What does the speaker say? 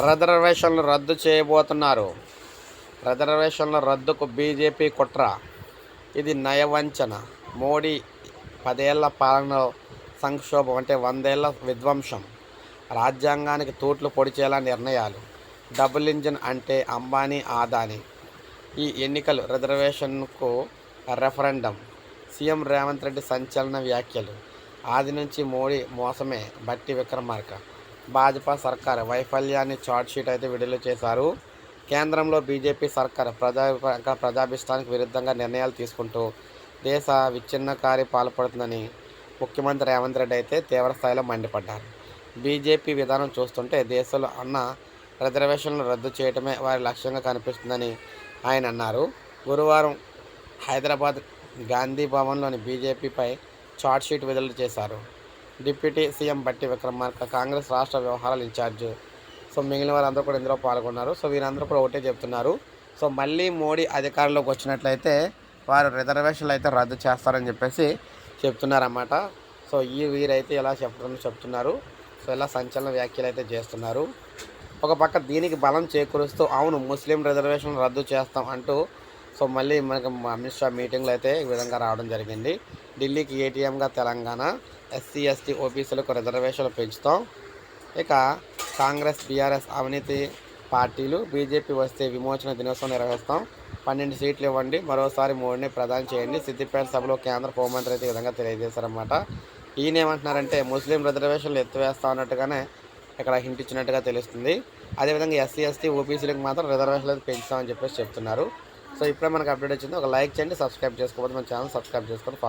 రిజర్వేషన్లు రద్దు చేయబోతున్నారు. రిజర్వేషన్ల రద్దుకు బీజేపీ కుట్ర. ఇది నయవంచన. మోడీ పదేళ్ళ పాలనలో సంక్షోభం అంటే వందేళ్ళ విధ్వంసం. రాజ్యాంగానికి తూట్లు పొడిచేలా నిర్ణయాలు. డబుల్ ఇంజిన్ అంటే అంబానీ ఆదాని. ఈ ఎన్నికలు రిజర్వేషన్కు రెఫరెండం. సీఎం రేవంత్ రెడ్డి సంచలన వ్యాఖ్యలు. ఆది నుంచి మోడీ మోసమే. బట్టి విక్రమార్క. భాజపా సర్కార్ వైఫల్యాన్ని చార్ట్షీట్ అయితే విడుదల చేశారు. కేంద్రంలో బీజేపీ సర్కార్ ప్రజా ప్రజాభిష్టానికి విరుద్ధంగా నిర్ణయాలు తీసుకుంటూ దేశ విచ్ఛిన్నకారి పాల్పడుతుందని ముఖ్యమంత్రి రేవంత్ రెడ్డి అయితే తీవ్రస్థాయిలో మండిపడ్డారు. బీజేపీ విధానం చూస్తుంటే దేశంలో అన్న రిజర్వేషన్లు రద్దు చేయడమే వారి లక్ష్యంగా కనిపిస్తుందని ఆయన అన్నారు. గురువారం హైదరాబాద్ గాంధీ భవన్లోని బీజేపీపై చార్ట్షీట్ విడుదల చేశారు. డిప్యూటీ సీఎం బట్టి విక్రమార్క కాంగ్రెస్ రాష్ట్ర వ్యవహారాల ఇన్ఛార్జ్. సో మిగిలిన వారందరూ కూడా ఇందులో పాల్గొన్నారు. సో వీరందరూ కూడా ఒకటే చెప్తున్నారు. సో మళ్ళీ మోడీ అధికారంలోకి వచ్చినట్లయితే వారు రిజర్వేషన్లు అయితే రద్దు చేస్తారని చెప్పేసి చెప్తున్నారన్నమాట. సో ఈ వీరైతే ఇలా చెప్పడం చెప్తున్నారు. సో ఇలా సంచలన వ్యాఖ్యలు అయితే చేస్తున్నారు. ఒక పక్క దీనికి బలం చేకూరుస్తూ అవును ముస్లిం రిజర్వేషన్ రద్దు చేస్తాం అంటూ సో మళ్ళీ మనకి అమిత్ షా మీటింగ్లో అయితే ఈ విధంగా రావడం జరిగింది. ఢిల్లీకి ఏటీఎంగా తెలంగాణ ఎస్సీ ఎస్టీ ఓబీసీలకు రిజర్వేషన్లు పెంచుతాం. ఇక కాంగ్రెస్ బీఆర్ఎస్ అవినీతి పార్టీలు బీజేపీ వస్తే విమోచన దినోత్సవం నిర్వహిస్తాం. పన్నెండు సీట్లు ఇవ్వండి. మరోసారి మోడీని ప్రధాని చేయండి. సిద్దిపేట సభలో కేంద్ర హోంమంత్రి అయితే ఈ విధంగా తెలియజేశారన్నమాట. ఈయన ఏమంటున్నారంటే ముస్లిం రిజర్వేషన్లు ఎత్తివేస్తా అన్నట్టుగానే ఇక్కడ హింట్ ఇచ్చినట్టుగా తెలుస్తుంది. అదేవిధంగా ఎస్సీ ఎస్టీ ఓబీసీలకు మాత్రం రిజర్వేషన్లు పెంచుతామని చెప్పేసి చెప్తున్నారు. సో ఇప్పుడే మనకు అప్డేట్ వచ్చింది. ఒక లైక్ చేయండి సబ్స్క్రైబ్ చేసుకోవద్దు మన ఛానల్ సబ్స్క్రైబ్ చేసుకొని